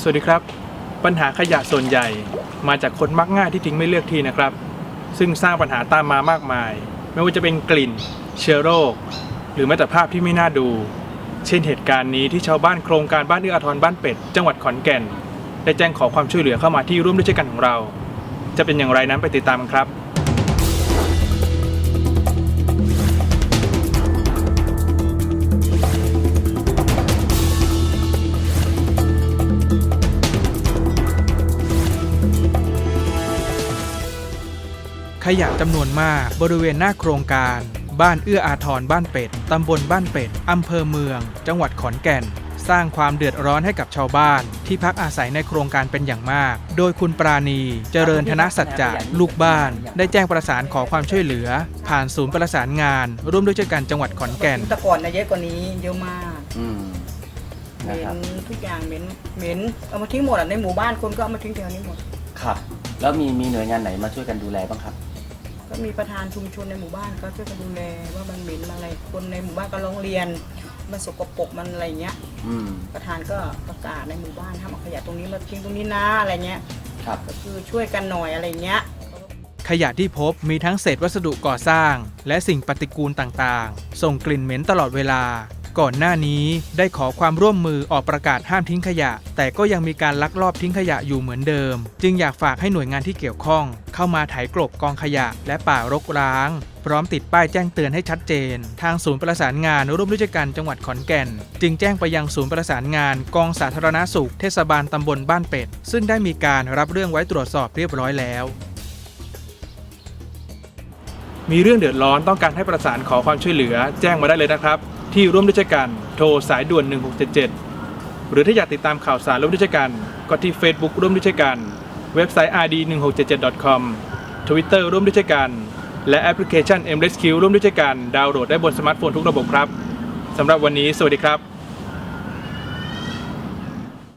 สวัสดีครับ ปัญหาขยะส่วนใหญ่มาจากคนมักง่ายที่ทิ้งไม่เลือกที่นะครับ ซึ่งสร้างปัญหาตามมามากมาย ไม่ว่าจะเป็นกลิ่น เชื้อโรค หรือแม้แต่ภาพที่ไม่น่าดู เช่นเหตุการณ์นี้ที่ชาวบ้านโครงการบ้านเอื้ออาทรบ้านเป็ด จังหวัดขอนแก่น ได้แจ้งขอความช่วยเหลือเข้ามาที่ร่วมด้วยช่วยกันของเรา จะเป็นอย่างไรนั้นไปติดตามครับ ยะจำนวนมากบริเวณหน้าโครงการ บ้านเอื้ออาทรบ้านเป็ด ตำบลบ้านเป็ด อำเภอเมือง จังหวัดขอนแก่น สร้างความเดือดร้อนให้กับชาวบ้าน ที่พักอาศัยในโครงการเป็นอย่างมาก โดยคุณปราณี เจริญธนสัจจะลูกบ้าน ได้แจ้งประสานขอความช่วยเหลือ ผ่านศูนย์ประสานงาน ร่วมด้วยช่วยกันจังหวัดขอนแก่น แต่ก่อนนะเยอะกว่านี้เยอะมากอืมเหนะม็ครับนทุกอย่างเหม็นเหม็นเอามาทิ้งหมดอะในหมู่บ้านคนก็เอามาทิ้งแถวนี้หมด ครับ แล้วมีมีหน่วยงานไหนมาช่วยกันดูแลบ้างครับ ก็มีประธานชุมชนในหมู่บ้านก็ช่วยกันดูแลว่ามันเหม็นมันอะไรคนในหมู่บ้านก็ร้องเรียนมันสกปรกมันอะไรเงี้ย อืม ประธานก็ประกาศในหมู่บ้านห้ามเอาขยะตรงนี้มาทิ้งตรงนี้นะอะไรเงี้ยครับ ก็คือช่วยกันหน่อยอะไรเงี้ย ขยะที่พบมีทั้งเศษวัสดุก่อสร้าง และสิ่งปฏิกูลต่างๆ ส่งกลิ่นเหม็นตลอดเวลา ก่อนหน้านี้ได้ขอความร่วมมือออกประกาศห้ามทิ้งขยะ แต่ก็ยังมีการลักลอบทิ้งขยะอยู่เหมือนเดิม จึงอยากฝากให้หน่วยงานที่เกี่ยวข้อง เข้ามาไถกลบกองขยะและป่ารกร้าง พร้อมติดป้ายแจ้งเตือนให้ชัดเจน ทางศูนย์ประสานงานร่วมด้วยช่วยกันจังหวัดขอนแก่น จึงแจ้งไปยังศูนย์ประสานงานกองสาธารณสุขเทศบาลตำบลบ้านเป็ด ซึ่งได้มีการรับเรื่องไว้ตรวจสอบเรียบร้อยแล้ว มีเรื่องเดือดร้อนต้องการให้ประสานขอความช่วยเหลือ แจ้งมาได้เลยนะครับ ที่ร่วมด้วยช่วยกันโทรสายด่วน 1677 หรือถ้าอยากติดตามข่าวสารร่วมด้วยช่วยกันก็ที่ Facebook ร่วมด้วยช่วยกัน เว็บไซต์ rd1677.com Twitter ร่วมด้วยช่วยกัน และแอปพลิเคชัน m r e s q ร่วมด้วยช่วยกันดาวน์โหลดได้บนสมาร์ทโฟนทุกระบบครับสำหรับวันนี้สวัสดีครับ